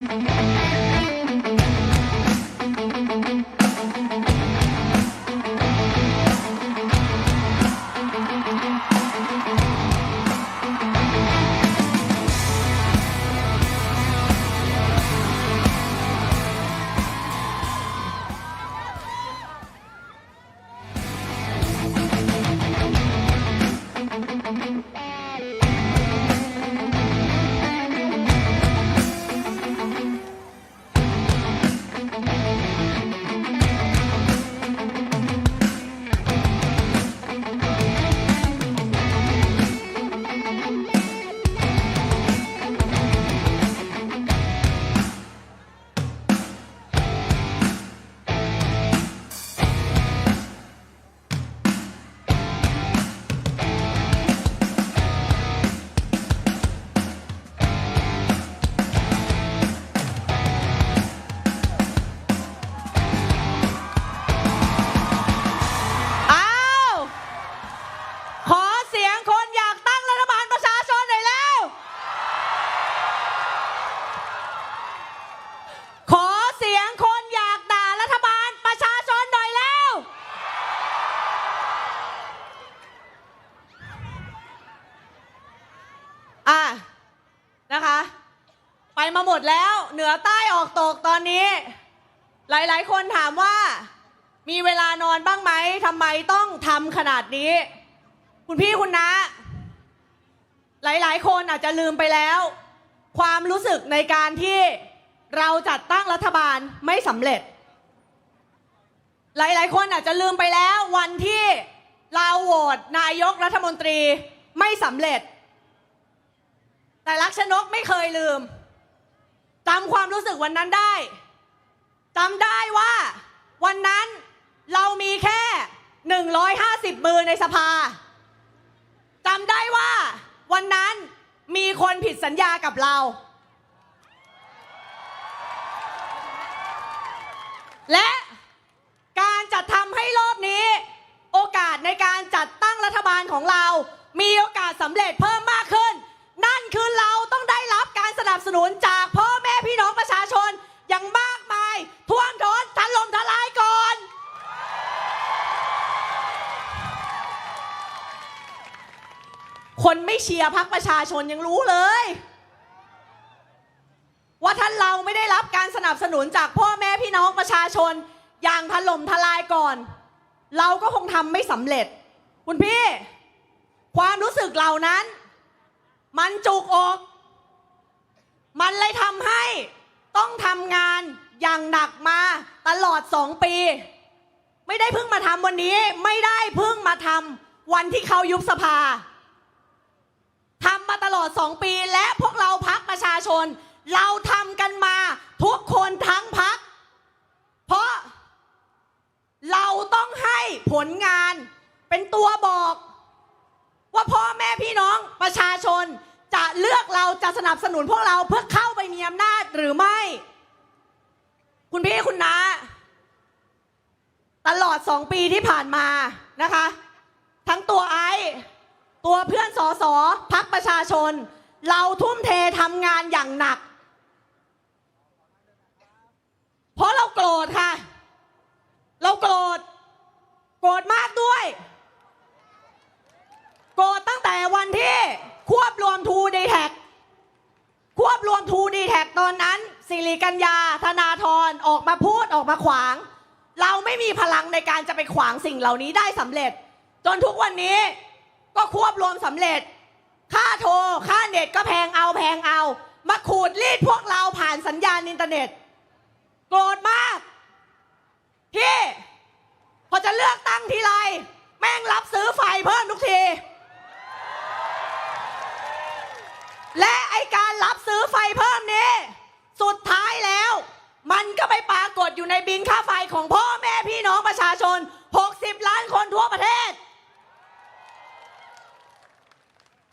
อ้ อใต้ออกตกตอนนี้ หลาย ๆ คนถามว่า มีเวลานอนบ้างไหมทำไมต้องทำขนาดนี้ คุณพี่คุณนะ หลาย ๆ คนอาจจะลืมไปแล้ว ความรู้สึกในการที่เราจัดตั้งรัฐบาลไม่สำเร็จ หลาย ๆ คนอาจจะลืมไปแล้ว วันที่เราโหวตนายกรัฐมนตรีไม่สำเร็จ แต่ลักษณกไม่เคยลืม จำความรู้สึกวันนั้นได้จำได้ว่า วันนั้นเรามีแค่ 150 มือในสภาจำได้ว่า วันนั้นมีคนผิดสัญญากับเรา และ ร์พักประชาชนยังรู้เลย ว่าท่านเราไม่ได้รับการสนับสนุนจากพ่อแม่พี่น้องประชาชน อย่างถล่มทลายก่อน เราก็คงทำไม่สำเร็จ คุณพี่ ความรู้สึกเหล่านั้น มันจุกอก มันเลยทำให้ต้องทำงานอย่างหนักมาตลอดสองปี ไม่ได้เพิ่งมาทำวันนี้ ไม่ได้เพิ่งมาทำวันที่เขายุบสภาำมาตลอดสองปี และพวกเราพักประชาชน เราทำกันมาทุกคนทั้งพัก เพราะเราต้องให้ผลงานเป็นตัวบอก ว่าพ่อแม่พี่น้องประชาชนจะเลือกเราจะสนับสนุนพวกเราเพื่อเข้าไปมีอำนาจหรือไม่ คุณพี่คุณน้าตลอดสองปีที่ผ่านมานะคะ ทั้งตัวไอ ตัวเพื่อนสอสอพักประชาชน เราทุ่มเททำงานอย่างหนัก เพราะเราโกรธค่ะ เราโกรธ โกรธมากด้วย โกรธตั้งแต่วันที่ควบรวมทูดีแท็กควบรวมทูดีแท็กตอนนั้นสิริกัญญาธนาธรออกมาพูดออกมาขวาง เราไม่มีพลังในการจะไปขวางสิ่งเหล่านี้ได้สำเร็จ จนทุกวันนี้ ก็ควบรวมสำเร็จ ค่าโทร ค่าเน็ตก็แพงเอาแพงเอา มาขูดรีดพวกเราผ่านสัญญาณอินเทอร์เน็ต โกรธมากที่ พอจะเลือกตั้งทีไร แม่งรับซื้อไฟเพิ่มทุกที และไอการรับซื้อไฟเพิ่มนี้ สุดท้ายแล้ว มันก็ไปปรากฏอยู่ในบินค่าไฟของพ่อแม่พี่น้องประชาชน 60 ล้านคนทั่วประเทศ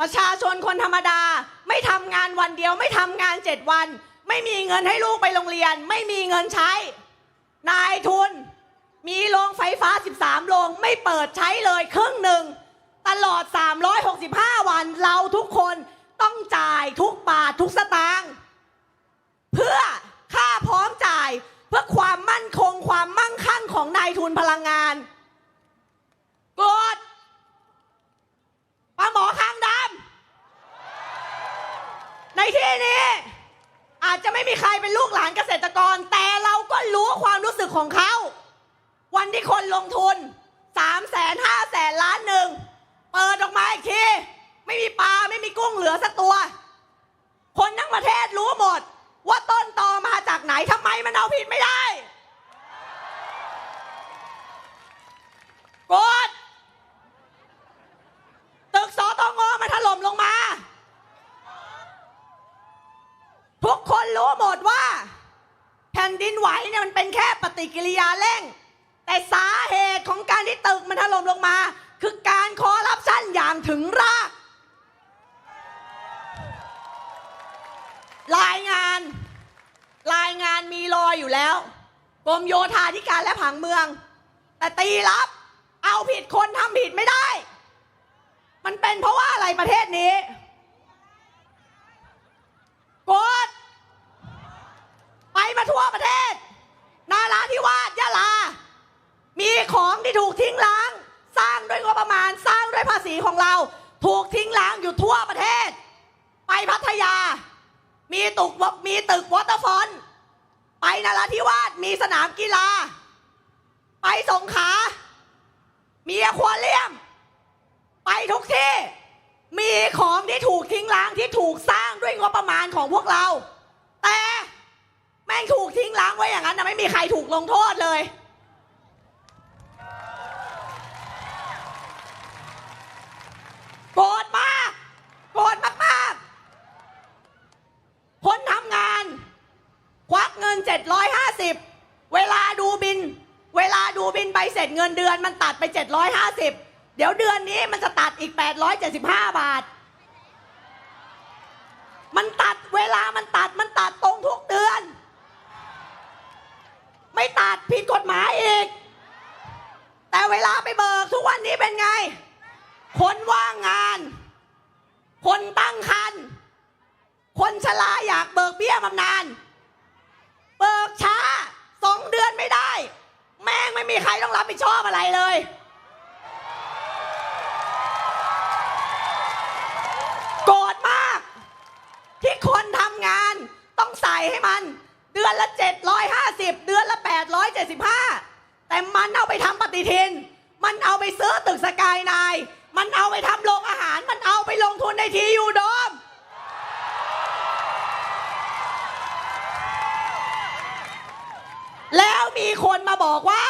ประชาชนคนธรรมดา ไม่ทำงานวันเดียว ไม่ทำงานเจ็ดวัน ไม่มีเงินให้ลูกไปโรงเรียน ไม่มีเงินใช้ นายทุน มีโรงไฟฟ้า 13 โรงไม่เปิดใช้เลยครึ่งหนึ่ง ตลอด 365 วันเราทุกคนต้องจ่ายทุกบาททุกสตางค์เพื่อค่าพร้อมจ่ายเพื่อความมั่นคงความมั่งคั่งของนายทุนพลังงาน ที่นี้ อาจจะไม่มีใครเป็นลูกหลานเกษตรกร แต่เราก็รู้ความรู้สึกของเขา วันที่คนลงทุนสามแสนห้าแสนล้านหนึ่งเปิดออกมาอีกที ไม่มีปลาไม่มีกุ้งเหลือสักตัว คนทั้งประเทศรู้หมด ว่าต้นตอมาจากไหนทำไมมันเอาผิดไม่ได้กดตึกสตงมันถล่มลงมา ทุกคนรู้หมดว่า แผ่นดินไหว เป็นแค่ปฏิกิริยาเร่ง แต่สาเหตุของการที่ตึกมันถล่มลงมา คือการคอร์รัปชันอย่างถึงราก รายงาน รายงานมีรอยอยู่แล้วกรมโยธาธิการและผังเมือง แต่ตีรับ เอาผิดคนทำผิดไม่ได้ มันเป็นเพราะว่าอะไรประเทศนี้กดไปมาทั่วประเทศ นาราธิวาสยะลา มีของที่ถูกทิ้งล้าง สร้างด้วยงบประมาณสร้างด้วยภาษีของเรา ถูกทิ้งล้างอยู่ทั่วประเทศ ไปพัทยา มีตึกมีตึกวอเตอร์ฟอนไปนาราธิวาสมีสนามกีฬา ไปสงขลามีอควาเรียม ไปทุกที่ มีของที่ถูกทิ้งล้างที่ถูกสร้างด้วยงบประมาณของพวกเรา แต่ แม่งถูกทิ้งล้างไว้อย่างนั้นนะไม่มีใครถูกลงโทษเลย โกรธมาก โกรธมากๆ คนทำงาน ควักเงิน 750 เวลาดูบิน เวลาดูบินใบเสร็จเงินเดือนมันตัดไป 750 เดี๋ยวเดือนนี้มันจะตัดอีก 875 บาท มันตัดเวลามันตัดมันตัดตรงทุกเดือน ไม่ตัดผิดกฎหมายอีก แต่เวลาไปเบิกทุกวันนี้เป็นไง คนว่างงาน คนตั้งคัน คนชราอยากเบิกเบี้ยบำนาญเบิกช้าสองเดือนไม่ได้ แม่งไม่มีใครต้องรับผิดชอบอะไรเลย โกรธมาก ที่คนทำงานต้องใส่ให้มัน เดือนละ 750 เดือนละ 875 แต่มันเอาไปทำปฏิทิน มันเอาไปซื้อตึกสกายนาย มันเอาไปทำโรงอาหาร มันเอาไปลงทุนในทีอยูโดม แล้วมีคนมาบอกว่า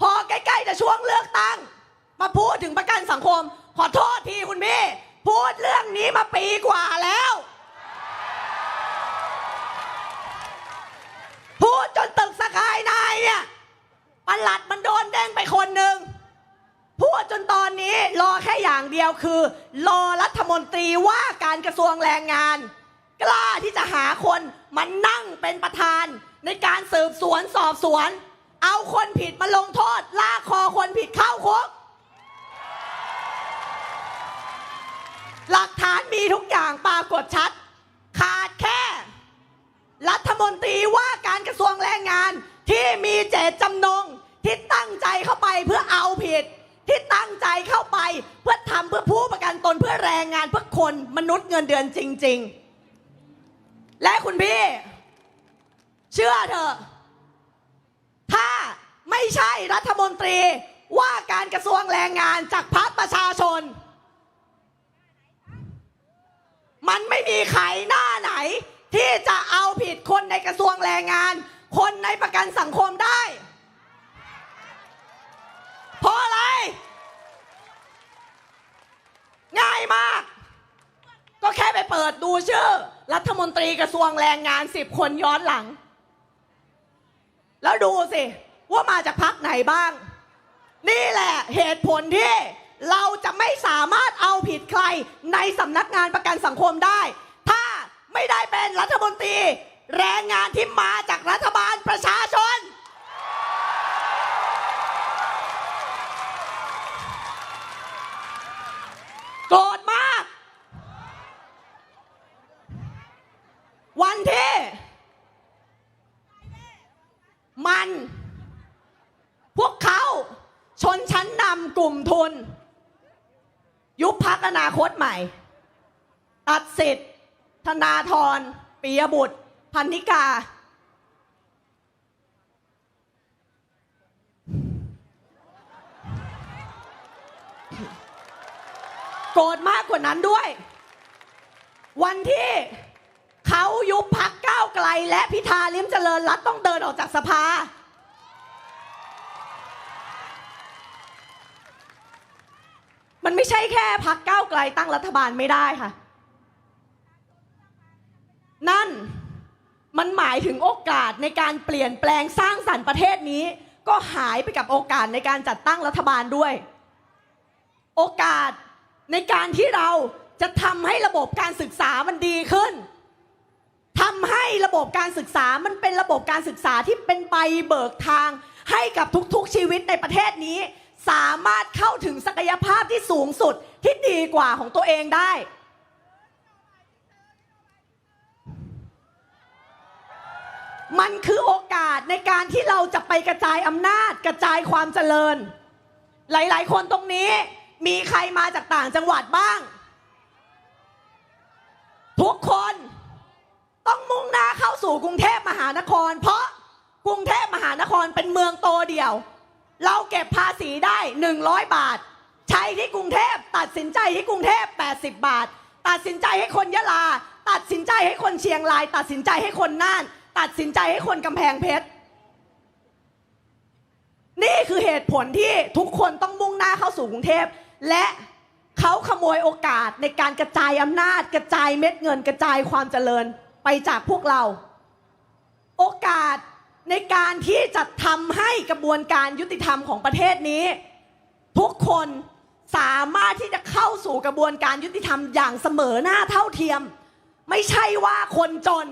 พอใกล้ๆจะช่วงเลือกตั้ง มาพูดถึงประกันสังคม ขอโทษทีคุณพี่ พูดเรื่องนี้มาปีกว่าแล้ว พูดจนตึกสกายนายเนี่ยประหลัดมันโดนแดงไปคนหนึ่ง พูดจนตอนนี้รอแค่อย่างเดียวคือ รอรัฐมนตรีว่าการกระทรวงแรงงาน กล้าที่จะหาคนมานั่งเป็นประธาน ในการสืบสวนสอบสวน เอาคนผิดมาลงโทษ ลากคอคนผิดเข้าคุกหลักฐานมีทุกอย่างปรากฏชัด ขาดแค่ รัฐมนตรีว่าการกระทรวงแรงงานที่มีเจตจำนงที่ตั้งใจเข้าไปเพื่อเอาผิด ที่ตั้งใจเข้าไปเพื่อทำเพื่อผู้ประกันตนเพื่อแรงงานเพื่อคนมนุษย์เงินเดือนจริง ๆ และคุณพี่ เชื่อเถอะ ถ้าไม่ใช่รัฐมนตรีว่าการกระทรวงแรงงานจากพรรคประชาชน มันไม่มีใครหน้าไหน ที่จะเอาผิดคนในกระทรวงแรงงาน คนในประกันสังคมได้ เพราะอะไร ง่าย มาก ก็แค่ไปเปิดดูชื่อ รัฐมนตรีกระทรวงแรงงานสิบคนย้อนหลัง แล้วดูสิ ว่ามาจากพักไหนบ้าง นี่แหละเหตุผลที่เราจะไม่สามารถเอาผิดใครในสำนักงานประกันสังคมได้ ถ้าไม่ได้เป็นรัฐมนตรี แรงงานที่มาจากรัฐบาลประชาชน โกรธมาก วันที่ มัน พวกเขา กลุ่มทุน ยุบพักอนา คตใหม่ตัดสิทธิ์ธนาธรปิยบุตร พันนิกา โกรธมากกว่านั้นด้วย วันที่เขายุบพักก้าวไกล และพิธาลิ้มเจริญรัตต้องเดินออกจากสภา มันไม่ใช่แค่พักก้าวไกลตั้งรัฐบาลไม่ได้ค่ะ นั่นมันหมายถึงโอกาสในการเปลี่ยนแปลงสร้างสรรค์ประเทศนี้ ก็หายไปกับโอกาสในการจัดตั้งรัฐบาลด้วย โอกาสในการที่เราจะทำให้ระบบการศึกษามันดีขึ้นทำให้ระบบการศึกษามันเป็นระบบการศึกษาที่เป็นใบเบิกทาง ให้กับทุกๆชีวิตในประเทศนี้ สามารถเข้าถึงศักยภาพที่สูงสุดที่ดีกว่าของตัวเองได้ มันคือโอกาสในการที่เราจะไปกระจายอำนาจกระจายความเจริญ หลาย ๆ คนตรงนี้มีใครมาจากต่างจังหวัดบ้าง ทุกคนต้องมุ่งหน้าเข้าสู่กรุงเทพมหานคร เพราะกรุงเทพมหานครเป็นเมืองโตเดียว เราเก็บภาษีได้ 100 บาท ใช้ที่กรุงเทพตัดสินใจที่กรุงเทพ80 บาท ตัดสินใจให้คนยะลา ตัดสินใจให้คนเชียงราย ตัดสินใจให้คนน่าน ตัดสินใจให้คนกำแพงเพชรนี่คือเหตุผลที่ทุกคนต้องมุ่งหน้าเข้าสู่กรุงเทพและเขาขโมยโอกาสในการกระจายอำนาจ กระจายเม็ดเงิน กระจายความเจริญไปจากพวกเรา โอกาส ในการที่จะทำให้กระบวนการยุติธรรมของประเทศนี้ ทุกคนสามารถที่จะเข้าสู่กระบวนการยุติธรรมอย่างเสมอหน้าเท่าเทียม ไม่ใช่ว่าคนจน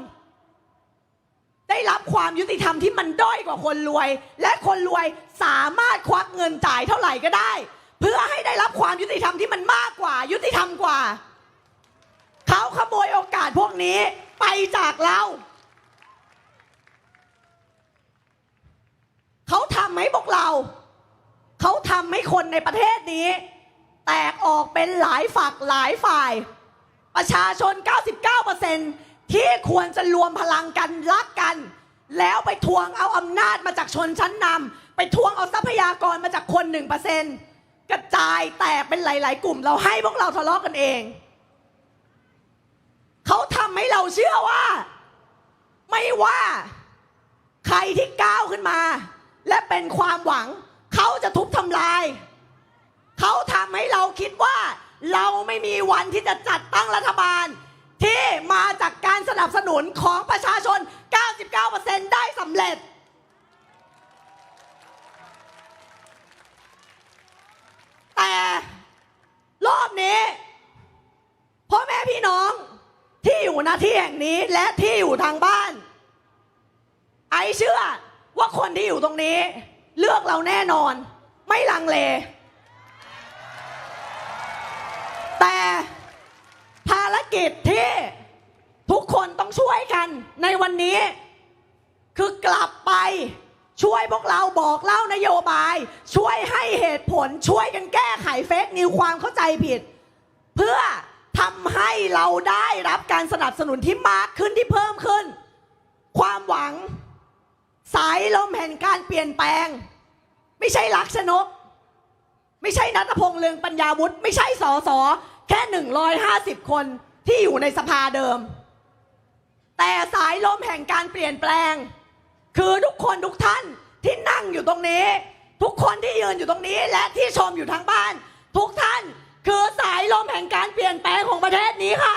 ได้รับความยุติธรรมที่มันด้อยกว่าคนรวย และคนรวยสามารถควักเงินจ่ายเท่าไหร่ก็ได้ เพื่อให้ได้รับความยุติธรรมที่มันมากกว่า ยุติธรรมกว่า เขาขโมยโอกาสพวกนี้ไปจากเรา เขาทำให้พวกเรา เขาทำให้คนในประเทศนี้ แตกออกเป็นหลายฝักหลายฝ่าย ประชาชน 99%ที่ควรจะรวมพลังกันรักกัน แล้วไปทวงเอาอำนาจมาจากชนชั้นนำไปทวงเอาทรัพยากรมาจากคน 1%กระจายแตกเป็นหลาย ๆ กลุ่มเราให้พวกเราทะเลาะกันเอง เขาทำให้เราเชื่อว่า ไม่ว่า ใครที่ก้าวขึ้นมา และเป็นความหวัง เขาจะทุบทำลาย เขาทำให้เราคิดว่า เราไม่มีวันที่จะจัดตั้งรัฐบาล ที่มาจากการสนับสนุนของประชาชน 99%ได้สำเร็จ แต่รอบนี้พ่อแม่พี่น้องที่อยู่หน้าที่แห่งนี้และที่อยู่ทางบ้าน ไอเชื่อ ว่าคนที่อยู่ตรงนี้ เลือกเราแน่นอน ไม่ลังเล แต่ภารกิจที่ทุกคนต้องช่วยกันในวันนี้ คือกลับไปช่วยพวกเราบอกเล่านโยบาย ช่วยให้เหตุผลช่วยกันแก้ไขเฟกนิวความเข้าใจผิด เพื่อทำให้เราได้รับการสนับสนุนที่มากขึ้นที่เพิ่มขึ้น ความหวัง สายลมแห่งการเปลี่ยนแปลง ไม่ใช่ลักษณกไม่ใช่นัทพงษ์เลืองปัญญาวุฒิไม่ใช่สอสอแค่150คนที่อยู่ในสภาเดิม แต่สายลมแห่งการเปลี่ยนแปลง คือทุกคนทุกท่านที่นั่งอยู่ตรงนี้ ทุกคนที่ยืนอยู่ตรงนี้ และที่ชมอยู่ทางบ้าน ทุกท่านคือสายลมแห่งการเปลี่ยนแปลงของประเทศนี้ค่ะ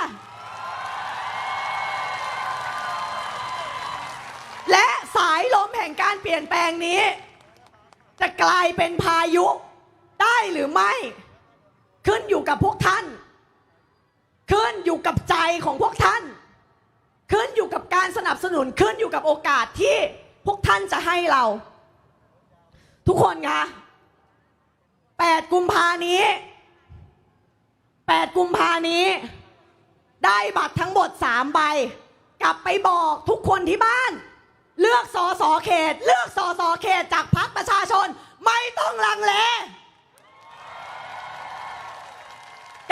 และ สายลมแห่งการเปลี่ยนแปลงนี้ จะกลายเป็นพายุได้หรือไม่ ขึ้นอยู่กับพวกท่าน ขึ้นอยู่กับใจของพวกท่าน ขึ้นอยู่กับการสนับสนุนขึ้นอยู่กับโอกาสที่พวกท่านจะให้เรา ทุกคนคะ8กุมภานี้ 8 กุมภานี้ ได้บัตรทั้งหมด3ใบ กลับไปบอกทุกคนที่บ้าน เลือกสอสอเขต เลือกสอสอเขตจากพรรคประชาชน ไม่ต้องลังเล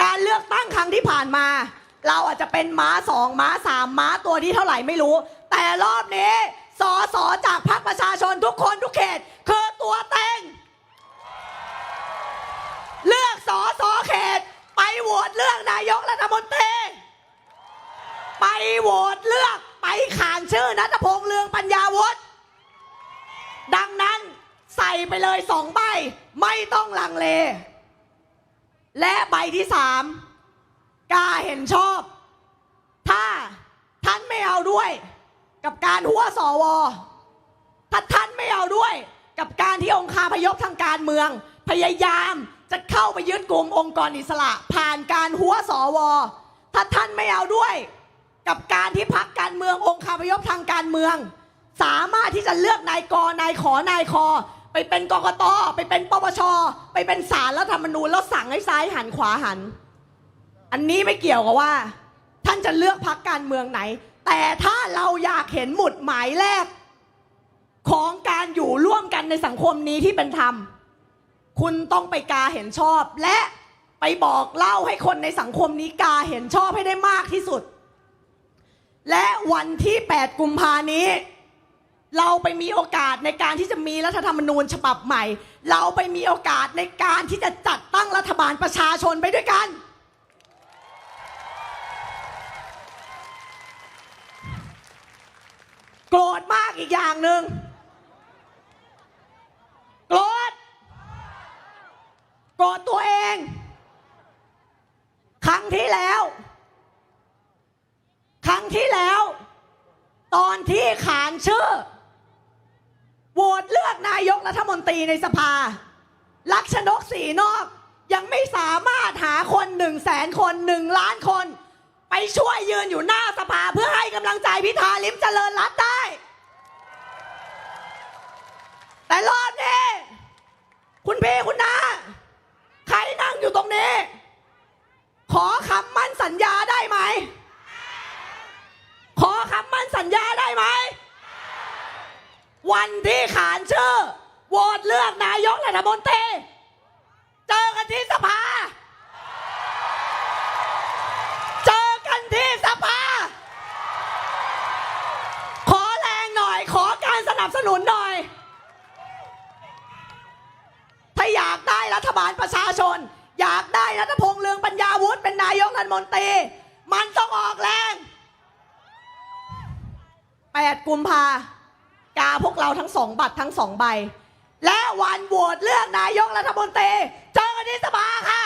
การเลือกตั้งครั้งที่ผ่านมา เราอาจจะเป็นม้าสองม้าสามม้าตัวที่เท่าไหร่ไม่รู้ แต่รอบนี้สอสอจากพรรคประชาชนทุกคนทุกเขตคือตัวเต็ง เลือกสอสอเขต ไปโหวตเลือกนายกรัฐมนตรีไปโหวตเลือก ไปขานชื่อนัทพงษ์เลืองปัญญาวุฒิดังนั้นใส่ไปเลยสองใบ ไม่ต้องลังเล และใบที่สามกล้าเห็นชอบ ถ้าท่านไม่เอาด้วย กับการหัวสวถ้าท่านไม่เอาด้วย กับการที่องค์คาพยพทางการเมือง พยายามจะเข้าไปยึดกลุ่มองค์กรอิสระ ผ่านการหัวสวถ้าท่านไม่เอาด้วย กับการที่พักการเมืององค์คาพยพทางการเมือง สามารถที่จะเลือกนายกนายขอนายคอ ไปเป็นกกตไปเป็นปปชไปเป็นศาลรัฐธรรมนูญแล้วสั่งให้ซ้ายหันขวาหัน อันนี้ไม่เกี่ยวกับว่า ท่านจะเลือกพักการเมืองไหน แต่ถ้าเราอยากเห็นหมุดหมายแรก ของการอยู่ร่วมกันในสังคมนี้ที่เป็นธรรม คุณต้องไปกาเห็นชอบและไปบอกเล่าให้คนในสังคมนี้กาเห็นชอบให้ได้มากที่สุด และวันที่ 8 กุมภานี้ เราไปมีโอกาสในการที่จะมีรัฐธรรมนูญฉบับใหม่ เราไปมีโอกาสในการที่จะจัดตั้งรัฐบาลประชาชนไปด้วยกัน โกรธมากอีกอย่างหนึ่งโกรธโกรธตัวเอง ครั้งที่แล้ว ครั้งที่แล้ว ต อนที่ขานชื่อโหวตเลือกนายกรัฐมนตรีในสภา ลักษณกสีนอกยังไม่สามารถหาคนหนึ่งแสนคนหนึ่งล้านคน ไปช่วยยืนอยู่หน้าสภาเพื่อให้กำลังใจพิธาลิมเจริญรัตได้ แต่รอบนี้คุณพี่คุณนาใครนั่งอยู่ตรงนี้ ขอคำมั่นสัญญาได้ไหม ขอคำมั่นสัญญาได้ไหม วันที่ขานชื่อโหวตเลือกนายกรัฐมนตรีเจอกันที่สภา เจอกันที่สภา ขอแรงหน่อยขอการสนับสนุนหน่อย ถ้าอยากได้รัฐบาลประชาชน อยากได้รัฐพงษ์เลืองปัญญาวุฒิเป็นนายกรัฐมนตรี มันต้องออกแรง 8 กุมภา กาพวกเราทั้งสองบัตรทั้งสองใบ และวันโหวตเลือกนายกรัฐมนตรีเจอกันที่สภาค่ะ